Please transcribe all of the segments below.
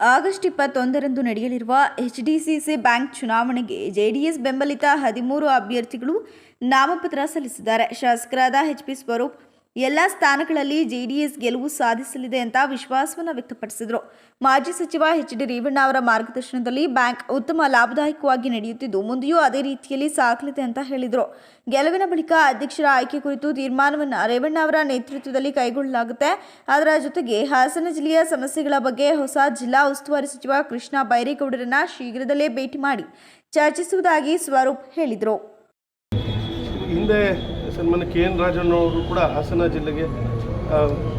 August ಇಪ್ಪತ್ತೊಂದರಂದು ನಡೆಯಲಿರುವ HDCC bank ಚುನಾವಣೆಗೆ ಜೆಡಿಎಸ್ ಬೆಂಬಲಿತ ಹದಿಮೂರು ಅಭ್ಯರ್ಥಿಗಳು ನಾಮಪತ್ರ ಸಲ್ಲಿಸಿದ್ದಾರೆ. ಶಾಸಕರಾದ ಎಚ್ ಪಿ ಸ್ವರೂಪ್ ಎಲ್ಲ ಸ್ಥಾನಗಳಲ್ಲಿ ಜೆಡಿಎಸ್ ಗೆಲುವು ಸಾಧಿಸಲಿದೆ ಅಂತ ವಿಶ್ವಾಸವನ್ನು ವ್ಯಕ್ತಪಡಿಸಿದರು. ಮಾಜಿ ಸಚಿವ ಎಚ್ ಡಿ ರೇವಣ್ಣ ಅವರ ಮಾರ್ಗದರ್ಶನದಲ್ಲಿ ಬ್ಯಾಂಕ್ ಉತ್ತಮ ಲಾಭದಾಯಕವಾಗಿ ನಡೆಯುತ್ತಿದ್ದು, ಮುಂದೆಯೂ ಅದೇ ರೀತಿಯಲ್ಲಿ ಸಾಗಲಿದೆ ಅಂತ ಹೇಳಿದರು. ಗೆಲುವಿನ ಬಳಿಕ ಅಧ್ಯಕ್ಷರ ಆಯ್ಕೆ ಕುರಿತು ತೀರ್ಮಾನವನ್ನು ರೇವಣ್ಣ ಅವರ ನೇತೃತ್ವದಲ್ಲಿ ಕೈಗೊಳ್ಳಲಾಗುತ್ತೆ. ಅದರ ಜೊತೆಗೆ ಹಾಸನ ಜಿಲ್ಲೆಯ ಸಮಸ್ಯೆಗಳ ಬಗ್ಗೆ ಹೊಸ ಜಿಲ್ಲಾ ಉಸ್ತುವಾರಿ ಸಚಿವ ಕೃಷ್ಣ ಬೈರೇಗೌಡರನ್ನ ಶೀಘ್ರದಲ್ಲೇ ಭೇಟಿ ಮಾಡಿ ಚರ್ಚಿಸುವುದಾಗಿ ಸ್ವರೂಪ್ ಹೇಳಿದರು. ಹಿಂದೆ ಸನ್ಮಾನ್ಯ ಕೆ ಎನ್ ರಾಜಣ್ಣ ಅವರು ಕೂಡ ಹಾಸನ ಜಿಲ್ಲೆಗೆ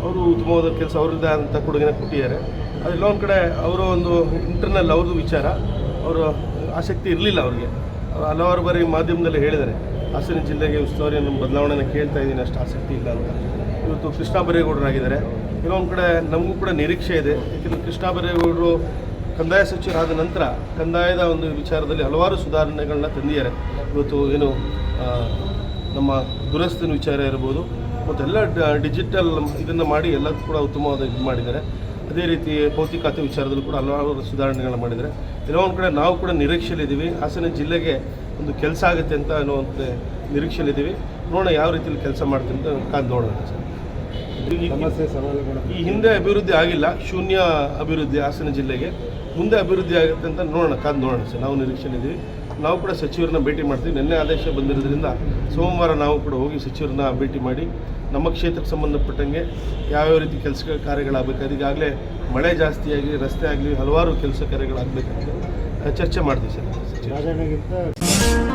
ಅವರು ಉತ್ತಮವಾದ ಕೆಲಸ ಅವರದ್ದೇ ಆದಂಥ ಕೊಡುಗೆನ ಕೊಟ್ಟಿದ್ದಾರೆ. ಅದೆಲ್ಲ ಒಂದು ಕಡೆ ಅವರು ಒಂದು ಇಂಟರ್ನಲ್ ಅವ್ರದ್ದು ವಿಚಾರ, ಅವರು ಆಸಕ್ತಿ ಇರಲಿಲ್ಲ ಅವ್ರಿಗೆ. ಅವ್ರು ಹಲವಾರು ಬಾರಿ ಮಾಧ್ಯಮದಲ್ಲಿ ಹೇಳಿದ್ದಾರೆ, ಹಾಸನ ಜಿಲ್ಲೆಗೆ ಉಸ್ತುವಾರಿಯನ್ನು ಬದಲಾವಣೆನ ಕೇಳ್ತಾ ಇದ್ದೀನಿ, ಅಷ್ಟು ಆಸಕ್ತಿ ಇಲ್ಲ ಅಂತ. ಇವತ್ತು ಕೃಷ್ಣ ಬರೇಗೌಡರಾಗಿದ್ದಾರೆ. ಇನ್ನೊಂದು ಕಡೆ ನಮಗೂ ಕೂಡ ನಿರೀಕ್ಷೆ ಇದೆ. ಯಾಕೆಂದರೆ ಕೃಷ್ಣ ಕಂದಾಯ ಸಚಿವರಾದ ನಂತರ ಕಂದಾಯದ ಒಂದು ವಿಚಾರದಲ್ಲಿ ಹಲವಾರು ಸುಧಾರಣೆಗಳನ್ನ ತಂದಿದ್ದಾರೆ. ಇವತ್ತು ಏನು ನಮ್ಮ ದುರಸ್ತಿನ ವಿಚಾರ ಇರ್ಬೋದು ಮತ್ತೆಲ್ಲ ಡಿಜಿಟಲ್ ಇದನ್ನು ಮಾಡಿ ಎಲ್ಲ ಕೂಡ ಉತ್ತಮವಾದ ಇದು ಮಾಡಿದ್ದಾರೆ. ಅದೇ ರೀತಿ ಭೌತಿಕತೆ ವಿಚಾರದಲ್ಲೂ ಕೂಡ ಹಲವಾರು ಸುಧಾರಣೆಗಳನ್ನ ಮಾಡಿದ್ದಾರೆ. ಕೆಲವೊಂದು ಒಂದು ಕಡೆ ನಾವು ಕೂಡ ನಿರೀಕ್ಷೆಯಲ್ಲಿದ್ದೀವಿ. ಹಾಸನ ಜಿಲ್ಲೆಗೆ ಒಂದು ಕೆಲಸ ಆಗುತ್ತೆ ಅಂತ ಅನ್ನುವಂಥ ನಿರೀಕ್ಷೆಯಲ್ಲಿದ್ದೀವಿ. ನೋಡೋಣ ಯಾವ ರೀತಿಯಲ್ಲಿ ಕೆಲಸ ಮಾಡ್ತೀನಿ ಅಂತ ಕಾದು ನೋಡೋಣ ಸರ್. ಈ- ಸಮಸ್ಯೆ ಸವಾಲುಗಳು. ಈ ಹಿಂದೆ ಅಭಿವೃದ್ಧಿ ಆಗಿಲ್ಲ ಶೂನ್ಯ ಅಭಿವೃದ್ಧಿ ಹಾಸನ ಜಿಲ್ಲೆಗೆ. ಮುಂದೆ ಅಭಿವೃದ್ಧಿ ಆಗುತ್ತೆ ಅಂತ ನೋಡೋಣ ಕಾದು ನೋಡೋಣ ಸರ್. ನಾವು ನಿರೀಕ್ಷೆಲಿದ್ದೀವಿ ನಾವು ಕೂಡ ಸಚಿವರನ್ನ ಭೇಟಿ ಮಾಡ್ತೀವಿ. ನಿನ್ನೆ ಆದೇಶ ಬಂದಿರೋದ್ರಿಂದ ಸೋಮವಾರ ನಾವು ಕೂಡ ಹೋಗಿ ಸಚಿವರನ್ನ ಭೇಟಿ ಮಾಡಿ ನಮ್ಮ ಕ್ಷೇತ್ರಕ್ಕೆ ಸಂಬಂಧಪಟ್ಟಂಗೆ ಯಾವ್ಯಾವ ರೀತಿ ಕೆಲಸ ಕಾರ್ಯಗಳಾಗಬೇಕಾದ್ರೆ ಈಗಾಗಲೇ ಮಳೆ ಜಾಸ್ತಿಯಾಗಿ ರಸ್ತೆ ಆಗಲಿ ಹಲವಾರು ಕೆಲಸ ಕಾರ್ಯಗಳಾಗಬೇಕಂತ ಚರ್ಚೆ ಮಾಡ್ತೀವಿ ಸರ್. ರಾಜಣ್ಣಗಿಂತ